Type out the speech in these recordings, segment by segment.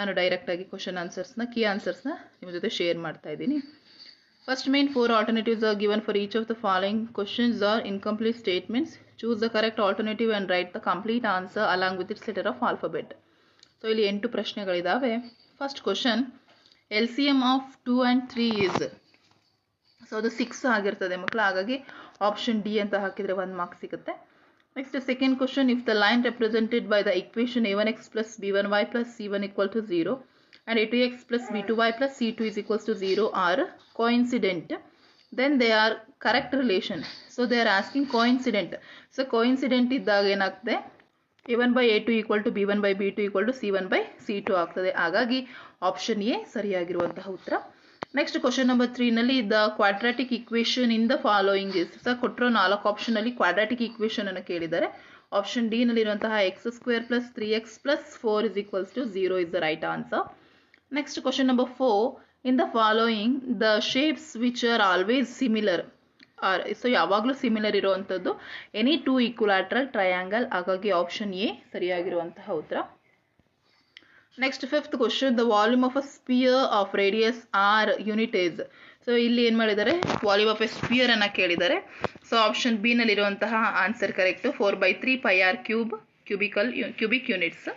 ನಾನು ಡೈರೆಕ್ಟಾಗಿ ಕ್ವಶನ್ ಆನ್ಸರ್ಸ್ನ ಕೀ ಆನ್ಸರ್ಸ್ನ ನಿಮ್ಮ ಜೊತೆ ಶೇರ್ ಮಾಡ್ತಾ ಇದ್ದೀನಿ. First main four alternatives are given for each of the following questions are incomplete statements choose the correct alternative and write the complete answer along with its letter of alphabet so ಇಲ್ಲಿ ಎಂಟು ಪ್ರಶ್ನೆಗಳಿದ್ದಾವೆ first question L C M of two and three is so ಅದು six ಆಗಿರ್ತದೆ ಮಕ್ಕಳು ಹಾಗಾಗಿ option D ಅಂತ ಹಾಕಿದರೆ ಒಂದು marks ಸಿಗುತ್ತೆ. next second question if the line represented by the equation a one x plus b one y plus c one equal to zero and a2 x plus b2 y plus c2 is equals to 0 are coincident then they are correct relation so they are asking coincident so coincident ಇದ್ದಾಗ ಏನಾಗ್ತದೆ a one by a two equal to b one by b two equal to c one by c two ಆಗ್ತದೆ ಹಾಗಾಗಿ option A ಸರಿಯಾಗಿರುವಂತಹ ಉತ್ತರ next question number ತ್ರೀನಲ್ಲಿ the quadratic equation in the following is sir ಕೊಟ್ಟಿರೋ ನಾಲ್ಕು ಆಪ್ಷನಲ್ಲಿ ಕ್ವಾಡ್ರಾಟಿಕ್ equation ಅನ್ನು ಕೇಳಿದ್ದಾರೆ. Option D ನಲ್ಲಿರುವಂತಹ X square plus three X plus four is equals to zero is the right answer next question number four in the following the shapes which are always similar are so ಯಾವಾಗಲೂ similar ಇರುವಂಥದ್ದು any two equilateral triangle ಹಾಗಾಗಿ option A ಸರಿಯಾಗಿರುವಂತಹ ಉತ್ತರ. Next fifth question the volume of a sphere of radius R unit is so ಇಲ್ಲಿ ಏನು ಮಾಡಿದ್ದಾರೆ? Volume of a sphere ಅನ್ನ ಕೇಳಿದ್ದಾರೆ. So option B ನಲ್ಲಿರುವಂತಹ answer correct four by three pi R cube cubical cubic units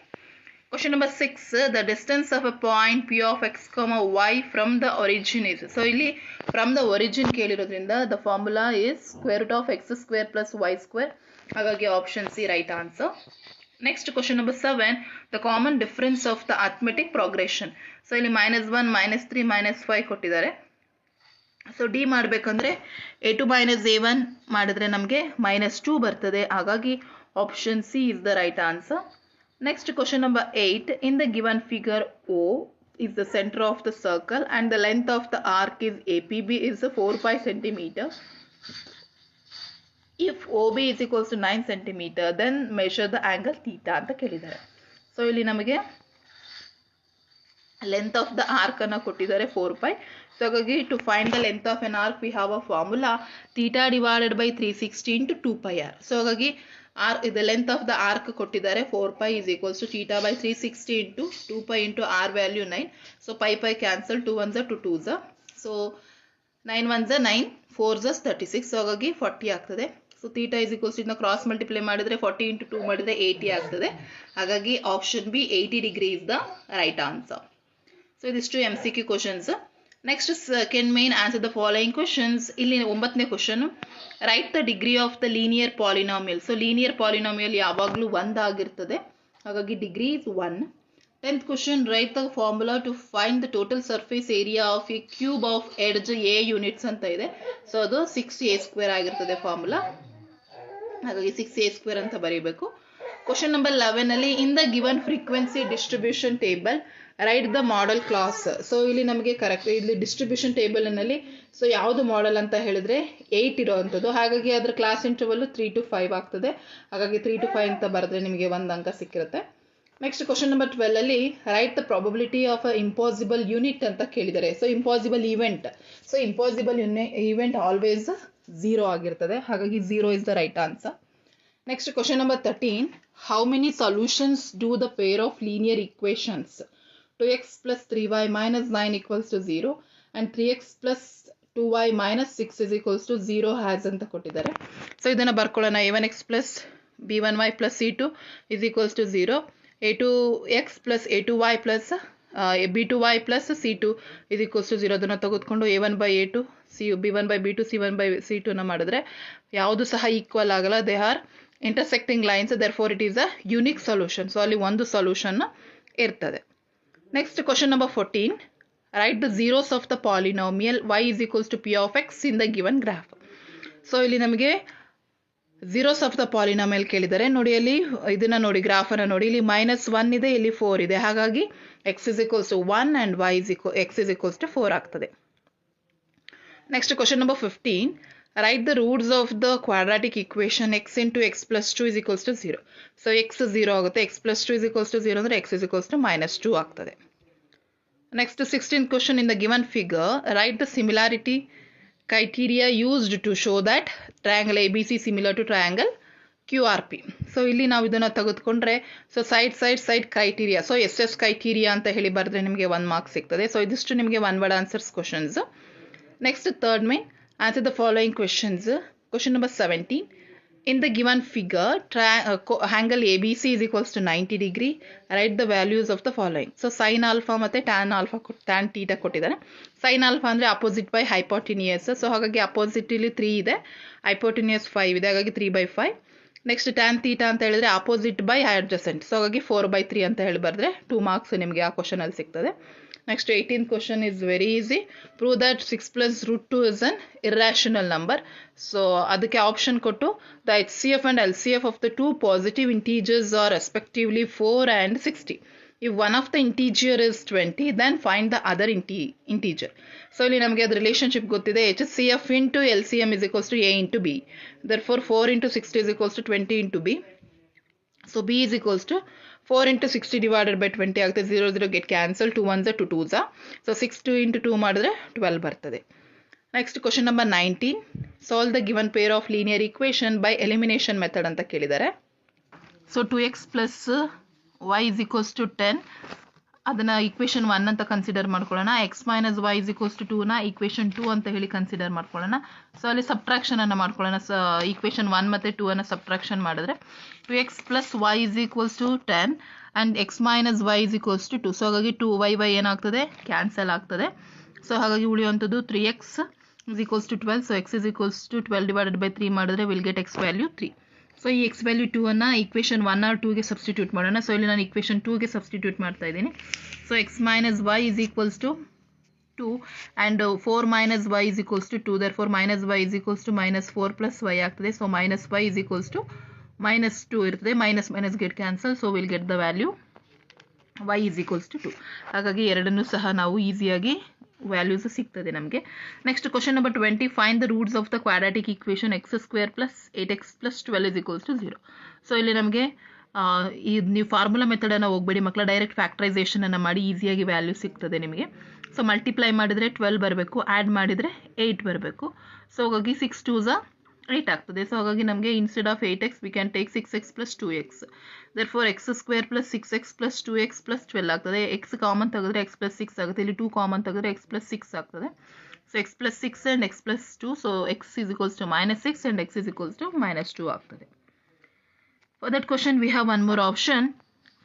question number six the distance of a point P of X comma Y from the origin is so ಇಲ್ಲಿ from the origin ಕೇಳಿರೋದ್ರಿಂದ the formula is square root of X square plus Y square ಹಾಗಾಗಿ option C right answer next question number seven the common difference of the arithmetic progression so ಇಲ್ಲಿ minus one minus three minus five ಕೊಟ್ಟಿದ್ದಾರೆ so D ಮಾಡಬೇಕಂದ್ರೆ A two minus A one ಮಾಡಿದ್ರೆ ನಮಗೆ minus two ಬರ್ತದೆ ಹಾಗಾಗಿ option C is the right answer next question number 8. Given figure O is O is the center of the circle and the length of the arc is APB is 4 pi centimeter. If OB is equals to 9 centimeter, then measure the angle theta ಅಂತ ಕೇಳಿದ್ದಾರೆ. So ಇಲ್ಲಿ ನಮಗೆ length of the arc ಅನ್ನು ಕೊಟ್ಟಿದ್ದಾರೆ four pi so ಹಾಗಾಗಿ to find the length of an arc we have a formula theta divided by three sixty into two pi R so ಹಾಗಾಗಿ R ಇದು length of the arc ಕೊಟ್ಟಿದ್ದಾರೆ four pi is equals to theta by three sixty into two pi into R value nine so pi pi cancel two one ಝ two two ಝ so nine one ಝ nine four ಝಸ್ thirty six so ಹಾಗಾಗಿ forty ಆಗ್ತದೆ. So theta is equals ಇದನ್ನ cross multiply ಮಾಡಿದ್ರೆ forty into two ಮಾಡಿದ್ರೆ eighty ಆಗ್ತದೆ. ಹಾಗಾಗಿ option B eighty degree is the right answer so ಇದಿಷ್ಟು M C Q questions next second main answer the following questions ಇಲ್ಲಿ ಒಂಬತ್ತನೇ question write the degree of the linear polynomial so linear polynomial ಯಾವಾಗಲೂ ಒಂದಾಗಿರ್ತದೆ ಹಾಗಾಗಿ degree is one tenth question write the formula to find the total surface area of a cube of edge A units ಅಂತ ಇದೆ. So ಅದು six A square ಆಗಿರ್ತದೆ formula ಹಾಗಾಗಿ six A square ಅಂತ ಬರೀಬೇಕು. ಕ್ವಶನ್ ನಂಬರ್ ಲೆವೆನ್ ಅಲ್ಲಿ in the given frequency distribution table write the modal class so ಇಲ್ಲಿ ನಮಗೆ ಕರೆಕ್ಟ್ ಇಲ್ಲಿ ಡಿಸ್ಟ್ರಿಬ್ಯೂಷನ್ ಟೇಬಲ್ನಲ್ಲಿ ಸೊ ಯಾವುದು ಮಾಡೆಲ್ ಅಂತ ಹೇಳಿದ್ರೆ ಏಯ್ಟ್ ಇರೋವಂಥದ್ದು. ಹಾಗಾಗಿ ಅದರ class interval three to five ಆಗ್ತದೆ. ಹಾಗಾಗಿ ತ್ರೀ ಟು ಫೈವ್ ಅಂತ ಬರೆದ್ರೆ ನಿಮಗೆ ಒಂದು ಅಂಕ ಸಿಕ್ಕಿರುತ್ತೆ. ನೆಕ್ಸ್ಟ್ ಕ್ವಶನ್ ನಂಬರ್ ಟ್ವೆಲ್ ಅಲ್ಲಿ write the probability of a impossible unit ಅಂತ ಕೇಳಿದ್ದಾರೆ so impossible event so impossible event always zero ಆಗಿರ್ತದೆ. ಹಾಗಾಗಿ zero is the right answer next question number thirteen how many solutions do the pair of linear equations 2x plus 3y minus 9 equals to 0 and 3x plus 2y minus 6 is equals to 0 has ಅಂತ ಕೊಟ್ಟಿದ್ದಾರೆ. So ಇದನ್ನು ಬರ್ಕೊಳ್ಳೋಣ. A one X plus B one Y plus C two is equals to zero A two X plus A two Y plus B two Y plus C two equals to zero ತೆಗೆದುಕೊಂಡು A one by A two C B one by B two C one by C ಟುನ ಮಾಡಿದ್ರೆ ಯಾವುದು ಸಹ equal ಆಗಲ್ಲ. They are intersecting lines therefore it is a unique solution so ಅಲ್ಲಿ ಒಂದು solution ಇರ್ತದೆ. Next question number 14. Write the zeros of the polynomial y is equals to P of X in the given graph so ಇಲ್ಲಿ ನಮಗೆ zeros of the polynomial ಕೇಳಿದರೆ ನೋಡಿ ಅಲ್ಲಿ, ಇದನ್ನ ನೋಡಿ ಗ್ರಾಫನ್ನು ನೋಡಿ, ಇಲ್ಲಿ ಮೈನಸ್ ಒನ್ ಇದೆ, ಇಲ್ಲಿ ಫೋರ್ ಇದೆ. ಹಾಗಾಗಿ X is equals to one and Y is ಇಕ್ವ X is equals to four ಆಗ್ತದೆ. Next question number fifteen write the roots of the quadratic equation X into X plus two is equals to zero so X zero ಆಗುತ್ತೆ X plus two is equals to zero ಅಂದರೆ X is equals to minus two ಆಗ್ತದೆ. Next sixteen question in the given figure write the similarity criteria show to show A B C similar to triangle Q R P so ಇಲ್ಲಿ ನಾವು ಇದನ್ನು ತೆಗೆದುಕೊಂಡ್ರೆ so side side side criteria so S S criteria ಅಂತ ಹೇಳಿ ಬರೆದ್ರೆ ನಿಮಗೆ one mark ಸಿಗ್ತದೆ. So ಇದಿಷ್ಟು ನಿಮಗೆ one word answers questions next third main answer the following questions question number seventeen In the given figure, uh, angle ABC is equals to 90 degree. Write the values of the following. So sin alpha ಮತ್ತೆ tan alpha tan theta ಕೊಟ್ಟಿದ್ದಾರೆ. Sin alpha ಅಂದರೆ opposite by hypotenuse so ಹಾಗಾಗಿ opposite ಇಲ್ಲಿ three ಇದೆ. Hypotenuse five ಇದೆ. ಹಾಗಾಗಿ three by five next tan theta ಅಂತ ಹೇಳಿದ್ರೆ ಅಪೋಸಿಟ್ ಬೈ ಅಡ್ಜಸೆಂಟ್ ಸೊ ಹಾಗಾಗಿ ಫೋರ್ ಬೈ ತ್ರೀ ಅಂತ ಹೇಳಿ ಬರೆದ್ರೆ ಟೂ ಮಾರ್ಕ್ಸ್ ನಿಮಗೆ ಆ ಕ್ವಶನಲ್ಲಿ ಸಿಗ್ತದೆ. Next eighteen question is very easy prove that six plus root two is an irrational number so ಅದಕ್ಕೆ ಆಪ್ಷನ್ ಕೊಟ್ಟು the H C F and L C F of the two positive integers are respectively four and sixty if one of the integer is 20 then find the other inti- integer. So ಇಲ್ಲಿ ನಮಗೆ ಅದು relationship ಗೊತ್ತಿದೆ. H C F into L C M is equals to a into b therefore four into sixty is equals to twenty into b so b is equals to four into sixty divided by twenty ಆಗುತ್ತೆ zero zero get cancel to one to two ಝ so six two into two ಮಾಡಿದ್ರೆ twelve ಬರ್ತದೆ. Next question number nineteen solve the given pair of linear equation by elimination method ಅಂತ ಕೇಳಿದ್ದಾರೆ. So two x plus y is equals to ten ಅದನ್ನು equation one ಅಂತ consider ಮಾಡ್ಕೊಳ್ಳೋಣ. X minus y is equals to ಟೂನ equation two ಅಂತ ಹೇಳಿ consider ಮಾಡ್ಕೊಳ್ಳೋಣ. So ಅಲ್ಲಿ ಸಬ್ಟ್ರಾಕ್ಷನನ್ನು ಮಾಡ್ಕೊಳ್ಳೋಣ. ಸ ಈಕ್ವೇಷನ್ ಒನ್ ಮತ್ತು ಟೂ ಅನ್ನು ಸಬ್ಟ್ರಾಕ್ಷನ್ ಮಾಡಿದ್ರೆ two x plus y is equals to ten and x minus y is equals to two so ಹಾಗಾಗಿ ಟು ವೈ ವೈ ಏನಾಗ್ತದೆ? ಕ್ಯಾನ್ಸಲ್ ಆಗ್ತದೆ. ಸೊ ಹಾಗಾಗಿ ಉಳಿಯುವಂಥದ್ದು three X is equals to twelve so X is equals to twelve divided by three ಮಾಡಿದ್ರೆ will get X value three so ಈ X value two ಅನ್ನು equation one or ಟೂಗೆ substitute ಮಾಡೋಣ. So ಇಲ್ಲಿ ನಾನು equation ಟೂಗೆ substitute ಮಾಡ್ತಾ ಇದ್ದೀನಿ. So X minus Y is equals to two and four minus Y is equals to two there four minus Y is equals to minus four plus y ಆಗ್ತದೆ. So minus y is equals to minus two ಇರ್ತದೆ. Minus minus get cancel so will get the value y is equals to two ಹಾಗಾಗಿ ಎರಡನ್ನೂ ಸಹ ನಾವು ಈಸಿಯಾಗಿ values ಸಿಗ್ತದೆ ನಮಗೆ. Next question number twenty find the roots of the quadratic equation x square plus eight x plus twelve is equals to zero so ಇಲ್ಲಿ ನಮಗೆ ಈ ನೀವು ಫಾರ್ಮುಲಾ ಮೆಥಡನ್ನು ಹೋಗ್ಬೇಡಿ ಮಕ್ಕಳ ಡೈರೆಕ್ಟ್ ಫ್ಯಾಕ್ಟ್ರೈಸೇಷನನ್ನು ಮಾಡಿ ಈಸಿಯಾಗಿ ವ್ಯಾಲ್ಯೂ ಸಿಗ್ತದೆ ನಿಮಗೆ. ಸೊ ಮಲ್ಟಿಪ್ಲೈ ಮಾಡಿದರೆ ಟ್ವೆಲ್ ಬರಬೇಕು ಆ್ಯಡ್ ಮಾಡಿದರೆ ಏಯ್ಟ್ ಬರಬೇಕು. ಸೊ ಹಾಗಾಗಿ ಸಿಕ್ಸ್ ಟೂಸ ಏಯ್ಟ್ ಆಗ್ತದೆ. ಸೊ ಹಾಗಾಗಿ ನಮಗೆ instead of eight x we can take six x plus two x therefore x square plus six x plus two x plus twelve ಆಗ್ತದೆ. ಎಕ್ಸ್ ಕಾಮನ್ ತೆಗೆದ್ರೆ x plus six ಆಗುತ್ತೆ ಇಲ್ಲಿ two common ತೆಗೆದ್ರೆ x plus six ಆಗ್ತದೆ. So x plus six and x plus two so x is equals to minus six and x is equals to minus two ಆಗ್ತದೆ. For that question, we have one more option.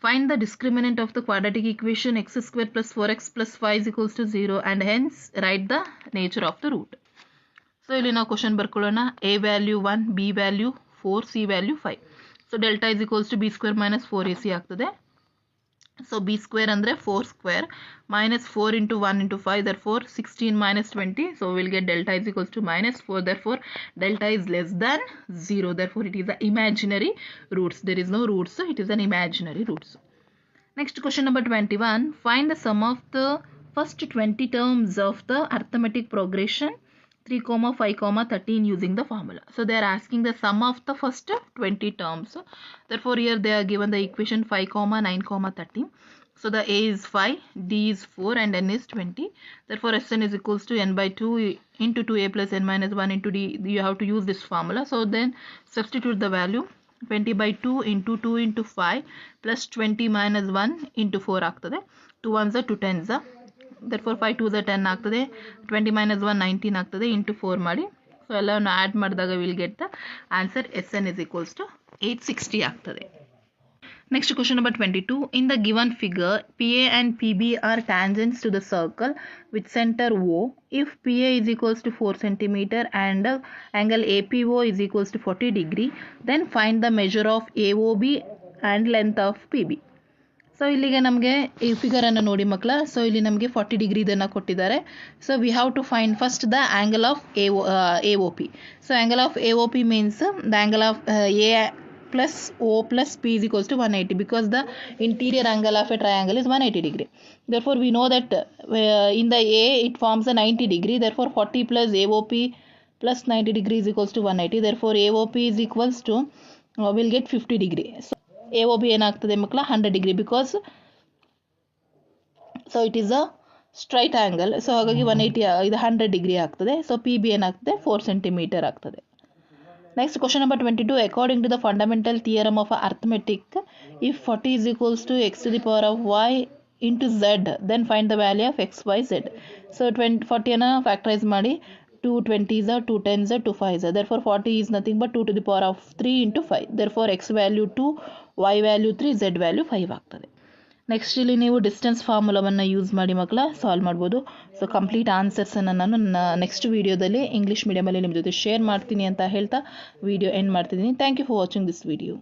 Find the discriminant of the quadratic equation x square plus 4x plus 5 is equals to 0 and hence write the nature of the root. So ಇಲ್ಲಿ ನಾವು question ಬರ್ಕೊಳ್ಳೋಣ. A value one b value four c value five so delta is equals to b square minus four a c ಆಗ್ತದೆ. So b square ಅಂದರೆ four square minus four into one into five therefore sixteen minus twenty so will get delta is equals to minus four therefore delta is less than zero therefore it is a imaginary roots. There is no roots, so it is an imaginary roots. Next question number 21 find the sum of the first 20 terms of the arithmetic progression. 3 comma 5 comma 13 using the formula so they are asking the sum of the first 20 terms therefore here they are given the equation 5 comma 9 comma 13 so the a is 5 d is 4 and n is 20 therefore sn is equals to n by 2 into 2a plus n minus 1 into d you have to use this formula so then substitute the value 20 by 2 into 2 into 5 plus 20 minus 1 into 4 ಆಗ್ತದೆ 2 ones are 2 tens are that four five two the ten ಆಗ್ತದೆ. Twenty minus one nineteen ಆಗ್ತದೆ into four ಮಾಡಿ. So ಎಲ್ಲವನ್ನು add ಮಾಡಿದಾಗ will get the answer S N is equals to eight sixty ಆಗ್ತದೆ. Next question number twenty two in the given figure P A and P B are tangents to the circle with centre O if P A is equals to four centimetre and angle A P O is equals to forty degree then find the measure of A O B and length of P B so ಇಲ್ಲಿಗೆ ನಮಗೆ ಈ ಫಿಗರನ್ನು ನೋಡಿ ಮಕ್ಕಳ so ಇಲ್ಲಿ ನಮಗೆ forty degree ಇದನ್ನು ಕೊಟ್ಟಿದ್ದಾರೆ so we have to find first the angle of A A O P so angle of A O P means the angle of A plus O plus P is equals to 180 because the interior angle of a triangle is 180 degree. Therefore, we know that uh, in the A it forms a 90 degree. Therefore, 40 plus AOP plus 90 degree is equals to 180. Therefore, AOP is equals to uh, we'll get 50 degree. O B ಏನಾಗ್ತದೆ ಮಕ್ಕಳ? 100 degree because so it is a straight angle so ಹಾಗಾಗಿ one eighty ಇದು hundred degree ಆಗ್ತದೆ. So P B ಏನಾಗ್ತದೆ? Four centimetre ಆಗ್ತದೆ. Next question number twenty two according to the fundamental theorem of arithmetic if forty is equals to x to the power of y into z then find the value of x y z so twenty ಫಾರ್ಟಿಯನ್ನು factorise ಮಾಡಿ. Two twenties two tens two fives therefore forty is nothing but two to the power of three into five therefore x value 2 y value 3 z value 5 ಆಗ್ತದೆ. Next ಇಲ್ಲಿ ನೀವು distance ಫಾರ್ಮುಲಾವನ್ನು use ಮಾಡಿ ಮಕ್ಕಳ solve ಮಾಡ್ಬೋದು. So complete ಆನ್ಸರ್ಸನ್ನು ನಾನು ನನ್ನ next ವೀಡಿಯೋದಲ್ಲಿ English ಮೀಡಿಯಮಲ್ಲಿ ನಿಮ್ಮ ಜೊತೆ ಶೇರ್ ಮಾಡ್ತೀನಿ ಅಂತ ಹೇಳ್ತಾ ವಿಡಿಯೋ ಎಂಡ್ ಮಾಡ್ತಿದ್ದೀನಿ. Thank you for watching this video